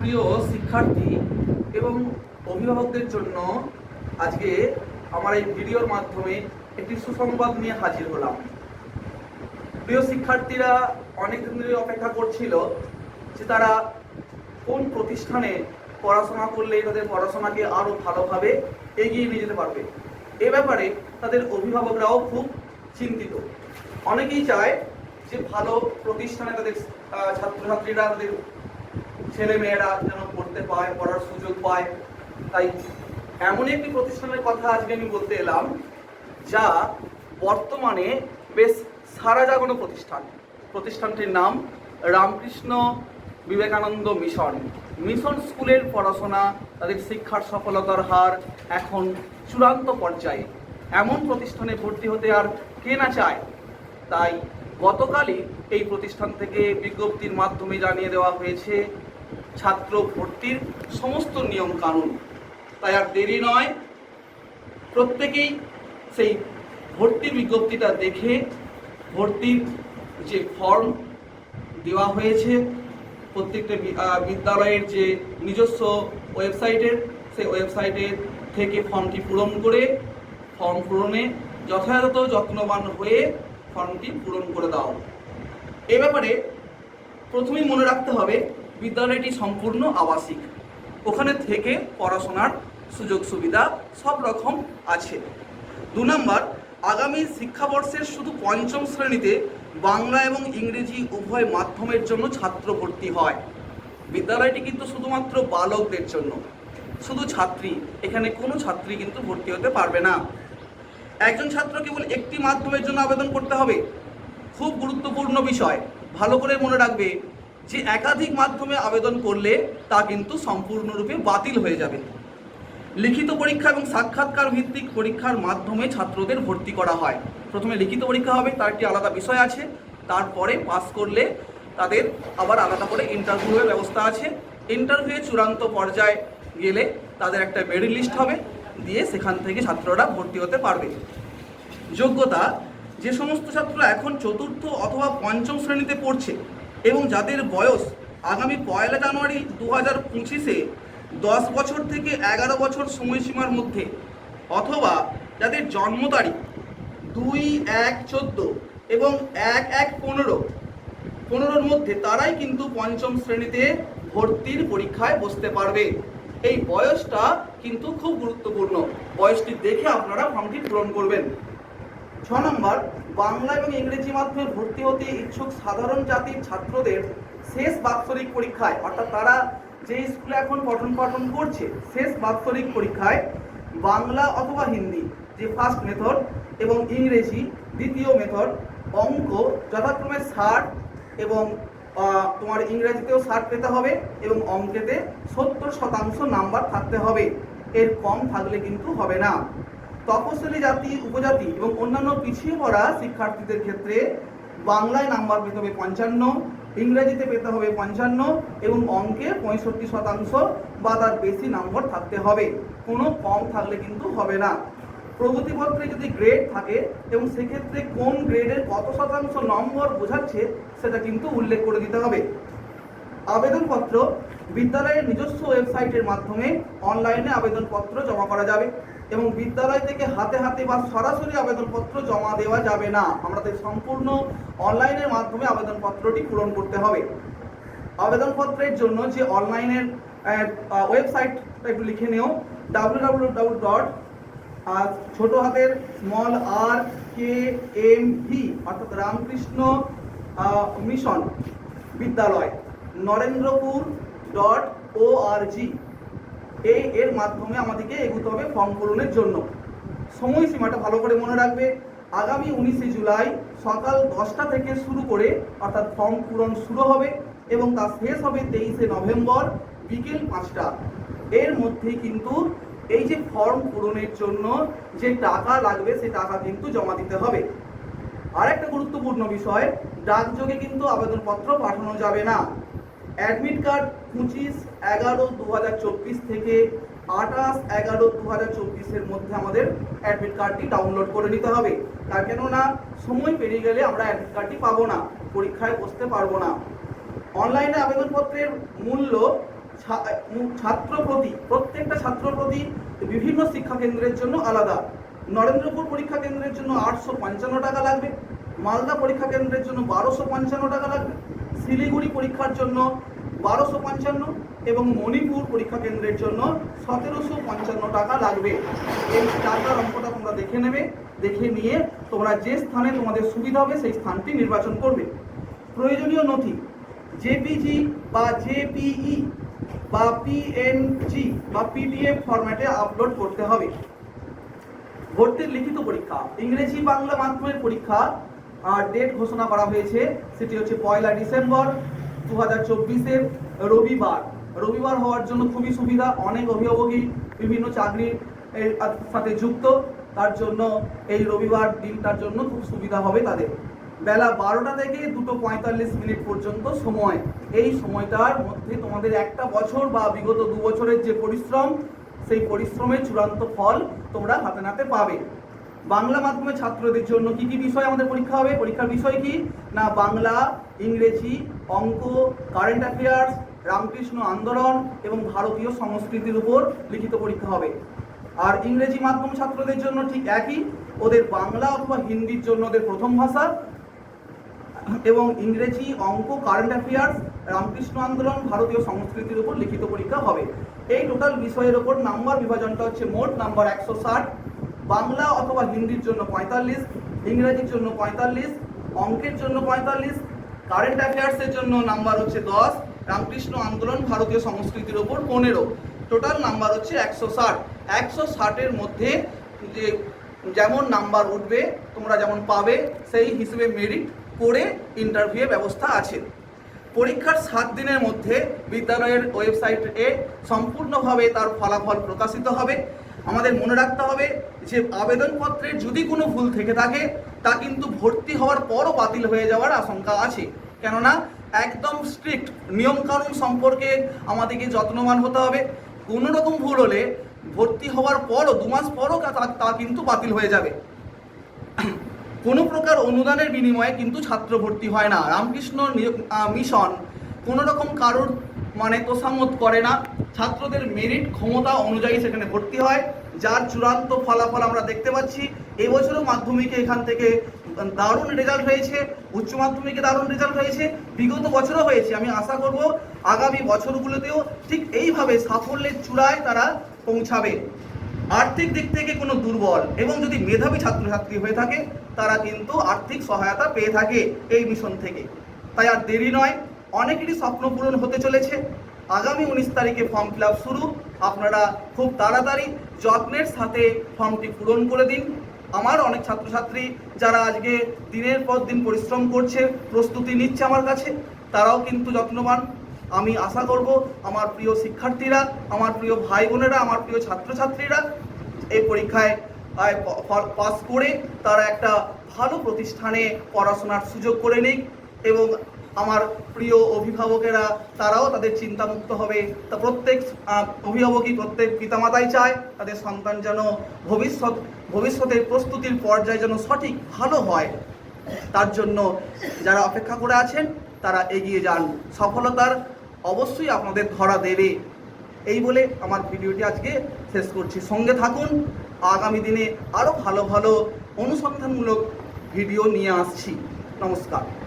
প্রিয় শিক্ষার্থী এবং অভিভাবকদের জন্য আজকে আমার এই ভিডিওর মাধ্যমে একটি সুসংবাদ নিয়ে হাজির হলাম। প্রিয় শিক্ষার্থীরা অনেক দিন ধরে অপেক্ষা করছিল যে তারা কোন প্রতিষ্ঠানে পড়াশোনা করলে তাদের পড়াশোনাকে আরও ভালোভাবে এগিয়ে নিয়ে যেতে পারবে। এ ব্যাপারে তাদের অভিভাবকরাও খুব চিন্তিত। অনেকেই চায় যে ভালো প্রতিষ্ঠানে তাদের ছাত্রছাত্রীরা তাদের ছেলে মেয়েরা যেন পড়তে পায়, পড়ার সুযোগ পায়। তাই এমন একটি প্রতিষ্ঠানের কথা আজকে আমি বলতে এলাম, যা বর্তমানে বেশ সারা জাগানো প্রতিষ্ঠান। প্রতিষ্ঠানটির নাম রামকৃষ্ণ বিবেকানন্দ মিশন। মিশন স্কুলের পড়াশোনা, তাদের শিক্ষার সফলতার হার এখন চূড়ান্ত পর্যায়ে। এমন প্রতিষ্ঠানে ভর্তি হতে আর কে না চায়? তাই গতকালই এই প্রতিষ্ঠান থেকে বিজ্ঞপ্তির মাধ্যমে জানিয়ে দেওয়া হয়েছে ছাত্র ভর্তির সমস্ত নিয়ম কানুন। তাই আর দেরি নয়, প্রত্যেকেই সেই ভর্তির বিজ্ঞপ্তিটা দেখে ভর্তির যে ফর্ম দেওয়া হয়েছে, প্রত্যেকটা বিদ্যালয়ের যে নিজস্ব ওয়েবসাইটের সেই ওয়েবসাইটের থেকে ফর্মটি পূরণ করে ফর্ম পূরণে যথাযথ যত্নবান হয়ে ফর্মটি পূরণ করে দাও। এ ব্যাপারে প্রথমেই মনে রাখতে হবে বিদ্যালয়টি সম্পূর্ণ আবাসিক। ওখানে থেকে পড়াশোনার সুযোগ সুবিধা সব রকম আছে। দু নম্বর, আগামী শিক্ষাবর্ষের শুধু পঞ্চম শ্রেণীতে বাংলা এবং ইংরেজি উভয় মাধ্যমের জন্য ছাত্র ভর্তি হয়। বিদ্যালয়টি কিন্তু শুধুমাত্র বালকদের জন্য। শুধু ছাত্রী, এখানে কোনো ছাত্রী কিন্তু ভর্তি হতে পারবে না। একজন ছাত্র কেবল একটি মাধ্যমের জন্য আবেদন করতে হবে। খুব গুরুত্বপূর্ণ বিষয়। ভালো করে মনে রাখবে যে একাধিক মাধ্যমে আবেদন করলে তা কিন্তু সম্পূর্ণরূপে বাতিল হয়ে যাবে। লিখিত পরীক্ষা এবং সাক্ষাৎকার ভিত্তিক পরীক্ষার মাধ্যমে ছাত্রদের ভর্তি করা হয়। প্রথমে লিখিত পরীক্ষা হবে, তার একটি আলাদা বিষয় আছে। তারপরে পাস করলে তাদের আবার আলাদা করে ইন্টারভিউয়ের ব্যবস্থা আছে। ইন্টারভিউয়ে চূড়ান্ত পর্যায়ে গেলে তাদের একটা মেরিট লিস্ট হবে, দিয়ে সেখান থেকে ছাত্ররা ভর্তি হতে পারবে। যোগ্যতা, যে সমস্ত ছাত্ররা এখন চতুর্থ অথবা পঞ্চম শ্রেণীতে পড়ছে এবং যাদের বয়স আগামী পয়লা জানুয়ারি দু হাজার পঁচিশে দশ বছর থেকে এগারো বছর সময়সীমার মধ্যে অথবা যাদের জন্ম তারিখ দুই এক চোদ্দ এবং এক এক পনেরো, পনেরোর মধ্যে তারাই কিন্তু পঞ্চম শ্রেণীতে ভর্তির পরীক্ষায় বসতে পারবে। এই বয়সটা কিন্তু খুব গুরুত্বপূর্ণ। বয়সটি দেখে আপনারা ফর্মটি পূরণ করবেন। ছ নম্বর, বাংলা এবং ইংরেজি মাধ্যমে ভর্তি হতে ইচ্ছুক সাধারণ জাতির ছাত্রদের শেষ বাৎসরিক পরীক্ষায়, অর্থাৎ তারা যে স্কুলে এখন পঠন পাঠন করছে, শেষ বাৎসরিক পরীক্ষায় বাংলা অথবা হিন্দি, যে ফার্স্ট মেথড এবং ইংরেজি দ্বিতীয় মেথড অঙ্ক যথাক্রমে ষাট এবং তোমার ইংরেজিতেও ষাট পেতে হবে এবং অঙ্কেতে সত্তর শতাংশ নাম্বার থাকতে হবে। এর কম থাকলে কিন্তু হবে না। তপশিলি জাতি, উপজাতি এবং অন্যান্য পিছিয়ে পড়া শিক্ষার্থীদের ক্ষেত্রে বাংলায় নাম্বার পেতে হবে পঞ্চান্ন, ইংরেজিতে পেতে হবে পঞ্চান্ন এবং অঙ্কে পঁয়ষট্টি শতাংশ বা তার বেশি নম্বর থাকতে হবে। কোনো কম থাকলে কিন্তু হবে না। প্রগতিপত্রে যদি গ্রেড থাকে এবং সেক্ষেত্রে কোন গ্রেডের কত শতাংশ নম্বর বোঝাচ্ছে সেটা কিন্তু উল্লেখ করে দিতে হবে। আবেদনপত্র বিদ্যালয়ের নিজস্ব ওয়েবসাইটের মাধ্যমে অনলাইনে আবেদনপত্র জমা করা যাবে। এবং বিদ্যালয় থেকে হাতে হাতে বা সরাসরি আবেদনপত্র জমা দেওয়া যাবে না। আমাদের সম্পূর্ণ অনলাইনের মাধ্যমে আবেদনপত্রটি পূরণ করতে হবে। আবেদনপত্রের জন্য যে অনলাইনের ওয়েবসাইটটা একটু লিখে নিও। ডাব্লিউ ডাব্লিউ ডট ছোট হাতের small R, K, M, V, অর্থাৎ রামকৃষ্ণ মিশন, বিদ্যালয়, নরেন্দ্রপুর ডট, ও, আর, জি। এই এর মাধ্যমে আমাদেরকে এগোতে হবে ফর্ম পূরণের জন্য। সময়সীমাটা ভালো করে মনে রাখবে। আগামী উনিশে জুলাই সকাল দশটা থেকে শুরু করে অর্থাৎ ফর্ম পূরণ শুরু হবে এবং তা শেষ হবে তেইশে নভেম্বর বিকেল পাঁচটা। এর মধ্যেই কিন্তু এই যে ফর্ম পূরণের জন্য যে টাকা লাগবে সেই টাকা কিন্তু জমা দিতে হবে। আরেকটা গুরুত্বপূর্ণ বিষয়, ডাকযোগে কিন্তু আবেদনপত্র পাঠানো যাবে না। অ্যাডমিট কার্ড পঁচিশ এগারো দু থেকে আঠাশ এগারো দু হাজার চব্বিশের মধ্যে আমাদের অ্যাডমিট কার্ডটি ডাউনলোড করে নিতে হবে। তার কেননা, সময় পেরিয়ে গেলে আমরা অ্যাডমিট কার্ডটি পাবো না, পরীক্ষায় বসতে পারব না। অনলাইনে আবেদনপত্রের মূল্য ছাত্র প্রতি, প্রত্যেকটা ছাত্র প্রতি বিভিন্ন শিক্ষা কেন্দ্রের জন্য আলাদা। নরেন্দ্রপুর পরীক্ষা কেন্দ্রের জন্য আটশো পঞ্চান্ন টাকা লাগবে, মালদা পরীক্ষা কেন্দ্রের জন্য বারোশো পঞ্চান্ন টাকা লাগবে, শিলিগুড়ি পরীক্ষার জন্য বারোশো পঞ্চান্ন এবং মণিপুর পরীক্ষা কেন্দ্রের জন্য সতেরোশো পঞ্চান্ন টাকা লাগবে। এই টাকার অঙ্কটা তোমরা দেখে নেবে, দেখে নিয়ে তোমরা যে স্থানে তোমাদের সুবিধা হবে সেই স্থানটি নির্বাচন করবে। প্রয়োজনীয় নথি, জেপিজি বা জেপিই বা পিএনজি বা পিডিএফ ফরম্যাটে আপলোড করতে হবে। ভর্তির লিখিত পরীক্ষা, ইংরেজি বাংলা মাধ্যমের পরীক্ষা ডেট ঘোষণা করা হয়েছে, সেটি হচ্ছে পয়লা ডিসেম্বর। দু হাজার চব্বিশের রবিবার। রবিবার হওয়ার জন্য খুবই সুবিধা, অনেক অভিভাবকই বিভিন্ন চাকরির সাথে যুক্ত। তার জন্য এই রবিবার দিনটার জন্য খুব সুবিধা হবে তাদের। বেলা বারোটা থেকে দুটো পঁয়তাল্লিশ মিনিট পর্যন্ত সময়। এই সময়টার মধ্যে তোমাদের একটা বছর বা বিগত দু বছরের যে পরিশ্রম, সেই পরিশ্রমের চূড়ান্ত ফল তোমরা হাতে নাতে পাবে। বাংলা মাধ্যমে ছাত্রদের জন্য কি কি বিষয় আমাদের পরীক্ষা হবে? পরীক্ষার বিষয় কি? না, বাংলা, ইংরেজি, অঙ্ক কারেন্ট অ্যাফেয়ার্স রামকৃষ্ণ আন্দোলন এবং ভারতীয় সংস্কৃতির উপর লিখিত পরীক্ষা হবে। আর ইংরেজি মাধ্যম ছাত্রদের জন্য ঠিক একই, ওদের বাংলা অথবা হিন্দির জন্য ওদের প্রথম ভাষা এবং ইংরেজি, অঙ্ক কারেন্ট অ্যাফেয়ার্স রামকৃষ্ণ আন্দোলন, ভারতীয় সংস্কৃতির উপর লিখিত পরীক্ষা হবে। এই টোটাল বিষয়ের ওপর নাম্বার বিভাজনটা হচ্ছে মোট নাম্বার একশো ষাট। বাংলা অথবা হিন্দির জন্য পঁয়তাল্লিশ, ইংরেজির জন্য পঁয়তাল্লিশ, অঙ্কের জন্য পঁয়তাল্লিশ কারেন্ট অ্যাফেয়ার্সের জন্য নাম্বার হচ্ছে দশ, রামকৃষ্ণ আন্দোলন ভারতীয় সংস্কৃতির ওপর পনেরো। টোটাল নাম্বার হচ্ছে একশো ষাট। একশো ষাটের মধ্যে যে যেমন নাম্বার উঠবে, তোমরা যেমন পাবে, সেই হিসেবে মেরিট করে ইন্টারভিউ ব্যবস্থা আছে। পরীক্ষার সাত দিনের মধ্যে বিদ্যালয়ের ওয়েবসাইটে সম্পূর্ণভাবে তার ফলাফল প্রকাশিত হবে। আমাদের মনে রাখতে হবে যে আবেদনপত্রের যদি কোনো ভুল থেকে থাকে, তা কিন্তু ভর্তি হওয়ার পরও বাতিল হয়ে যাওয়ার আশঙ্কা আছে। কেননা, একদম স্ট্রিক্ট নিয়মকানুন সম্পর্কে আমাদেরকে যত্নবান হতে হবে। কোনো রকম ভুল হলে ভর্তি হওয়ার পরও, দু মাস পরও তা- কিন্তু বাতিল হয়ে যাবে। কোনো প্রকার অনুদানের বিনিময়ে কিন্তু ছাত্র ভর্তি হয় না। রামকৃষ্ণ মিশন কোনো রকম কারোর মানে তোষামত করে না। ছাত্রদের মেরিট ক্ষমতা অনুযায়ী সেখানে ভর্তি হয়, যার চূড়ান্ত ফলাফল আমরা দেখতে পাচ্ছি। এবছরও মাধ্যমিকে এখান থেকে দারুণ রেজাল্ট হয়েছে, উচ্চ মাধ্যমিকে দারুণ রেজাল্ট হয়েছে, বিগত বছরও হয়েছে। আমি আশা করব আগামী বছরগুলোতেও ঠিক এইভাবে সাফল্যের চূড়ায় তারা পৌঁছাবে। আর্থিক দিক থেকে কোনো দুর্বল এবং যদি মেধাবী ছাত্রছাত্রী হয়ে থাকে, তারা কিন্তু আর্থিক সহায়তা পেয়ে থাকে এই মিশন থেকে। তাই আর দেরি নয়। অনেকেরই স্বপ্ন পূরণ হতে চলেছে। আগামী উনিশ তারিখে ফর্ম ফিল শুরু। আপনারা খুব তাড়াতাড়ি যত্নের সাথে ফর্মটি পূরণ করে দিন। আমার অনেক ছাত্রছাত্রী যারা আজকে দিনের পর দিন পরিশ্রম করছে, প্রস্তুতি নিচ্ছে আমার কাছে, তারাও কিন্তু যত্নবান। আমি আশা করব আমার প্রিয় শিক্ষার্থীরা, আমার প্রিয় ভাই বোনেরা আমার প্রিয় ছাত্রছাত্রীরা এই পরীক্ষায় পাস করে তারা একটা ভালো প্রতিষ্ঠানে পড়াশোনার সুযোগ করে নিক এবং আমার প্রিয় অভিভাবকেরা, তারাও তাদের চিন্তামুক্ত হবে। তা প্রত্যেক অভিভাবকই প্রত্যেক পিতামাতাই চায়, তাদের সন্তান যেন ভবিষ্যৎ, ভবিষ্যতের প্রস্তুতির পর্যায়ে যেন সঠিক, ভালো হয়। তার জন্য যারা অপেক্ষা করে আছেন, তারা এগিয়ে যান। সফলতার অবশ্যই আপনাদের ধরা দেবে। এই বলে আমার ভিডিওটি আজকে শেষ করছি। সঙ্গে থাকুন, আগামী দিনে আরও ভালো ভালো অনুসন্ধানমূলক ভিডিও নিয়ে আসছি। নমস্কার।